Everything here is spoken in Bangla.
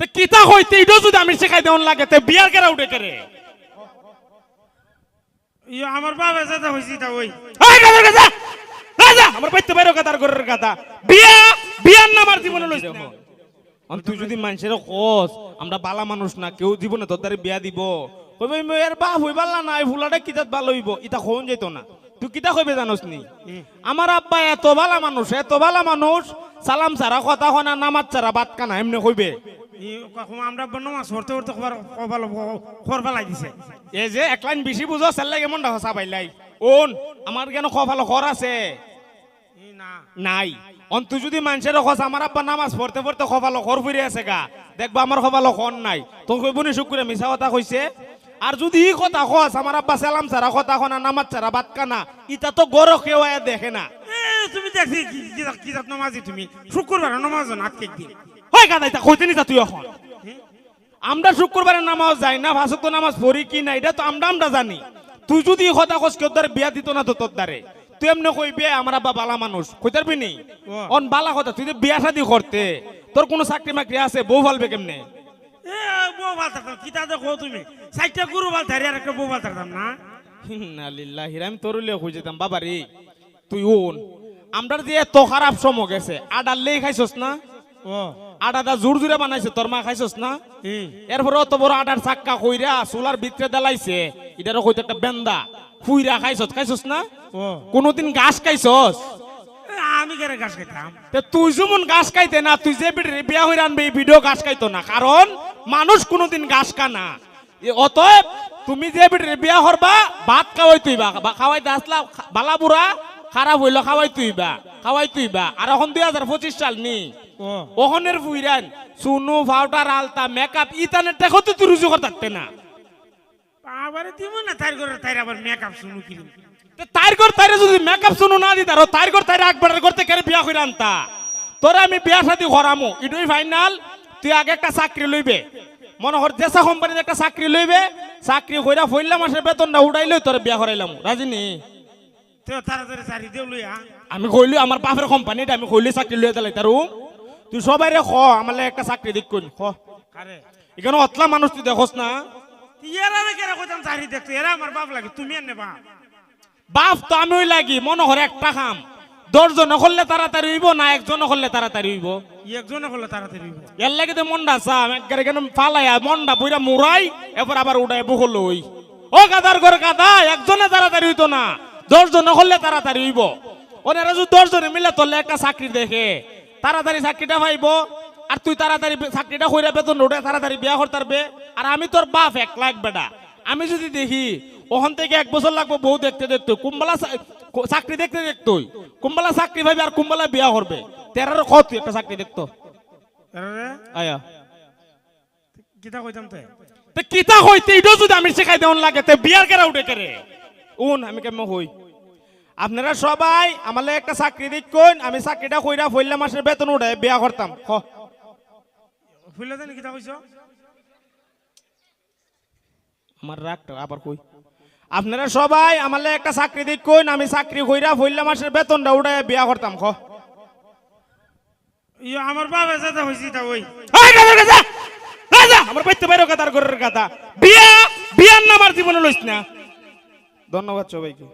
তে কিতা হইতে এটাও যদি আমি শেখাই দেওয়ান লাগে তে বিয়ার কেরা উঠে কেরে? ইয়ে আমার বাবা যাতে হয়েছি তা ওই। এই গাদার গাদা রাজা আমার বাইতে বাইরে গাদার ঘরের গাদা বিয়া বিয়ার নাম আর জীবনে লইছ অন তুই যদি মানুষের খোঁজ আমরা বালা মানুষ না কেউ জীবনে তোর দ্বারা বিয়া দিব। কইবে বাপ বালা নাই ফুলাটা কিতাত ভালো হইব? যেত না। তুই কিতা কইবে জানোস নি? আমার আব্বা এত বালা মানুষ এত বালা মানুষ সালাম ছাড়া কথা হয় না নামাজ ছাড়া বাত কানা এমনি কইবে। আমরা বনমাস হরতে হরতে খবর কপাল খবর এই যে এক লাইন বেশি বুঝো হসা পাইলাই ওন আমার কেন খফালো খর আছে? নাই। অন্তু যদি মানুষের খোঁজ আমার আব্বা নামাজ পড়তে পড়তে খফালো খর ফিরে আছে গা। দেখবা আমার নাই। তো কইব নি শুকুরে মিছা কথা কইছে আর যদি ই কথা খোঁজ আমার আব্বা সালাম ছাড়া কথা খনা নামাজ ছাড়া বাত কানা ইটা তো গর কেউ দেখে না। এ তুমি দেখছি কি- নমাজি তুমি? শুক্রবার নমাজ না দিন গাদা ইটা কইতে নিতা তুই এখন? আমরা শুক্রবারে নামাজ যাই না ভাসক তো নামাজ পড়ি কি না এটা তো আমরা আমরা জানি। তুই যদি কথা খোঁজ কেউ দ্বারে বিয়া দিত না তো তোর দ্বারে। তুই এমনি কইবি আমার আব্বা বালা মানুষ। কইতার নি। অন বালা কথা তুই যে বিয়া শাদি করতে তোর কোনো চাকরি মাকরি আছে? বউ ফালবে কেমনে? এ বউ ভালো থাকতাম। কিতা দেখো তুমি? চারটা গরু ভালো থারি আর একটা বউ ভালো থাকতাম না? আলিল্লাহ হিরাম তোর লিয়ে খুঁজে যেতাম বাবা রে তুই ওন আমরা যে এত খারাপ সম গেছে আডার লেই খাইছস না? ও আডাটা জোর জোরে বানাইছে তোর মা খাইছস না? এরপরে অত বড় আটার চাক্কা কইরা চুলার ভিতরে দেলাইছে এটারও কইতে একটা বেন্দা। ফুইরা খাইছস খাইছস না? কোনোদিন ঘাস খাইছস? আমি কেন গাছ খাইতাম? তুই যেমন ঘাস খাইতে না তুই যে বিড়ি বিয়া হইরা আনবে এই ভিডিও ঘাস খাইতো না। কারণ মানুষ কোনোদিন ঘাস খানা অতএব তুমি যে বিড়ি বিয়া হরবা ভাত খাওয়াই তুইবা বা খাওয়াইতে আসলা খা- বালা বুড়া খারাপ হইল খাওয়াই তুইবা খাওয়াই তুইবা। আর এখন দুই হাজার পঁচিশ সাল নি। ও। ওখানের ফুইরান সুনু পাউডার আলতা মেকআপ ইতানের দেখো তো তুই রুজু করতে না। আবার দিব না তাই করে তাই আবার মেকআপ শুনু কিরম তে তাইর ঘর তাইরে যদি মেকআপ শুনো না দিতার তাইর ঘর তাইরে একবারের করতে কেন বিয়া কইরা আনতা। তোরা আমি বিয়া শাদি করামু এটাই ফাইনাল তুই আগে একটা চাকরি লইবে। মনে কর দেশা কোম্পানিতে একটা চাকরি লইবে চাকরি কইরা ফইলা মাসের বেতনটা উঠাই লই তোর বিয়া করাইলাম। রাজি নি? তো তাড়াতাড়ি চারি দেও লইয়া। আমি কইলি আমার বাপের কোম্পানিটা আমি কইলি চাকরি লইয়া দিলাই তারু তুই সবাই রে খ আমার একটা চাকরি দিক কোন খ। এখানে অতলা মানুষ তুই দেখোস না। বাপ লাগে তুমি বাপ। বাপ তো আমি লাগি মনে করে একটা খাম। দশজন করলে তাড়াতাড়ি হইব না একজন করলে তাড়াতাড়ি হইব? একজনে করলে তাড়াতাড়ি হইব। এর লাগে তো মন্ডা চাম একবারে কেন ফালাইয়া মন্ডা বইরা মুরাই এরপর আবার উড়াই বহল ওই ও গাদার ঘর গাদা একজনে তাড়াতাড়ি হইতো না দশজন করলে তাড়াতাড়ি হইব। ওনারা যদি দশজনে মিলে তোলে একটা চাকরি দেখে। তাড়াতাড়ি চাকরিটা পাইব। আর তুই তাড়াতাড়ি বে- চাকরিটা কইরা বেতন উঠে তাড়াতাড়ি বিয়া করতে পারবে আর আমি তোর বাপ এক লাখ বেটা। আমি যদি দেখি ওখান থেকে এক বছর লাগবে বউ দেখতে দেখতে কুম্বালা চাকরি দেখতে দেখতই। কুম্বালা চাকরি পাইবে আর কুম্বালা বিয়া করবে। তেরার কত একটা চাকরি দেখতো? আয়া। কিতা কইতাম তে? তে কিতা হইতে এটাও যদি আমি শেখাই দেওয়ান লাগে তে বিয়ার কেরা উঠে কেরে? উন আমি কেমন হই? আপনারা সবাই আমালে একটা চাকরি দিক কোন আমি চাকরিটা কইরা ফইলা মাসের বেতন উঠে বিয়া করতাম। খ ফুলে জানি কিতা কইছ? আমার রাগটা আবার কই? আপনারা সবাই আমালে একটা চাকরি দিক কোন আমি চাকরি কইরা ফইলা মাসের বেতনটা উঠে বিয়া করতাম। খ আমার বাবা তা ওই! রাজা! আমার বাইতে বাইরে ঘরের গাদা বিয়া বিয়ার নাম আর জীবনে লইস না। ধন্যবাদ সবাইকে।